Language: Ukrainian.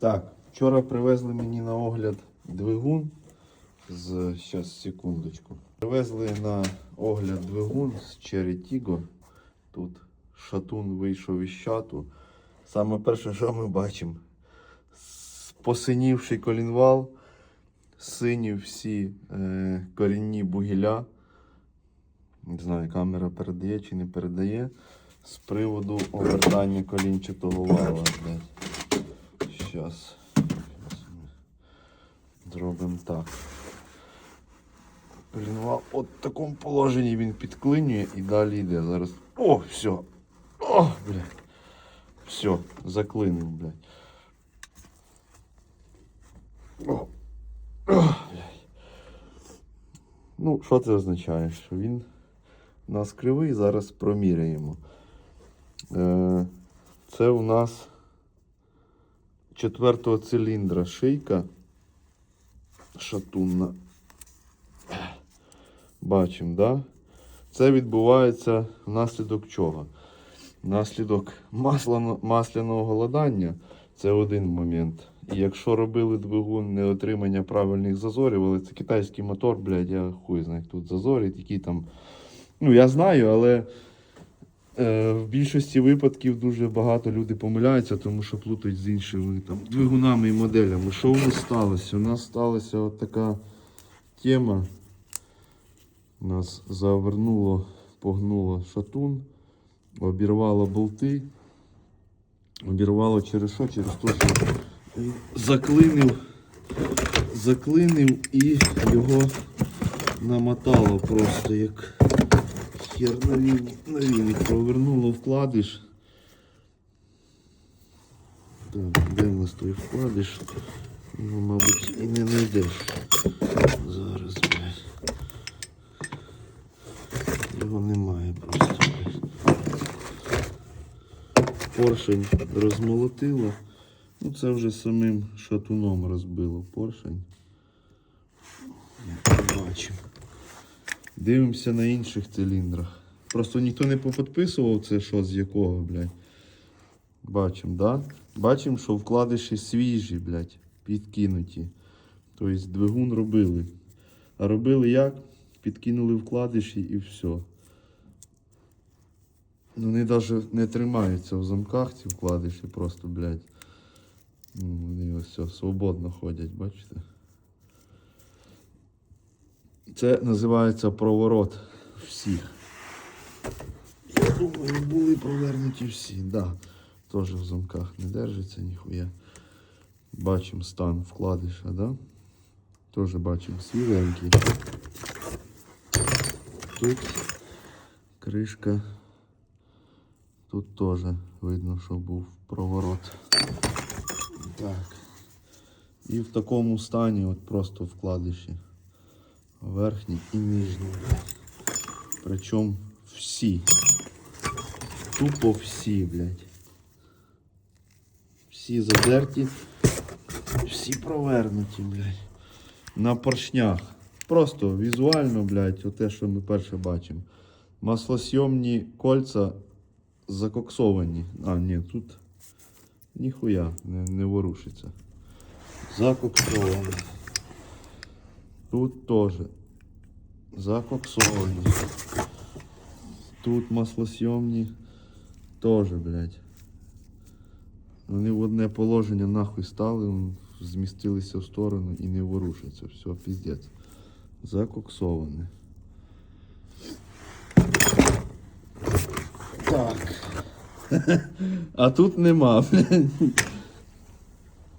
Так, вчора привезли мені на огляд двигун з щас секундочку. Привезли на огляд двигун з Tiggo. Тут шатун вийшов із чату. Саме перше, що ми бачимо, посинівший колінвал, сині всі е, корінні бугіля. Не знаю, камера передає чи не передає. З приводу обертання колінчатого вала. блядь. Ми зробимо так. Колінвал от такому положенні він підклинює і далі йде. Зараз. О, все. О, блядь. Все, заклинив, блядь. О. О, блядь. Ну, що це означає? Що він у нас кривий, зараз проміряємо. Е, це у нас четвертого циліндра шийка шатунна. Бачимо, да? Це відбувається внаслідок чого? Внаслідок масляно, масляного голодання це один момент. І якщо робили двигун неотримання правильних зазорів, але це китайський мотор, блядь, я хуй знаю, тут зазорі, які там. Ну, я знаю, але в більшості випадків дуже багато люди помиляються, тому що плутають з іншими там, двигунами і моделями. Що у нас сталося? У нас сталася от така тема. Нас завернуло, погнуло шатун, обірвало болти. Обірвало через що? Через те, що заклинив, заклинив і його намотало просто як хер на. На провернуло вкладиш. Так, де в нас той вкладиш? Ну, мабуть, і не знайдеш. Зараз, блядь. Його немає просто. Поршень розмолотило. Ну, це вже самим шатуном розбило поршень. Як бачимо. Дивимося на інших циліндрах. Просто ніхто не попідписував це, що з якого, блядь. Бачимо, да? Бачимо, що вкладиші свіжі, блядь, підкинуті. Тобто двигун робили. А робили як? Підкинули вкладиші і все. Ну, Вони навіть не тримаються в замках, ці вкладиші, просто, блядь. Ну, Вони ось все, свободно ходять, бачите? Це називається проворот всіх. Я думаю, були провернуті всі, да. Теж в замках не держиться ніхуя. Бачимо стан вкладиша, да? Теж бачимо свіленький. Тут кришка. Тут теж видно, що був проворот. Так. І в такому стані от просто вкладиші. Верхній і нижній. Причому всі. Тупо всі, блядь. Всі задерті, всі провернуті, блядь. На поршнях. Просто візуально, блядь, оте, що ми перше бачимо. Маслосйомні кольця закоксовані. А, ні, тут ніхуя не, не ворушиться. Закоксовані. Тут теж. Закоксовані. Тут маслосйомні теж, блядь. Вони в одне положення нахуй стали, м, змістилися в сторону і не ворушаться. Все, піздець. Закоксоване. Так. А тут нема, блядь.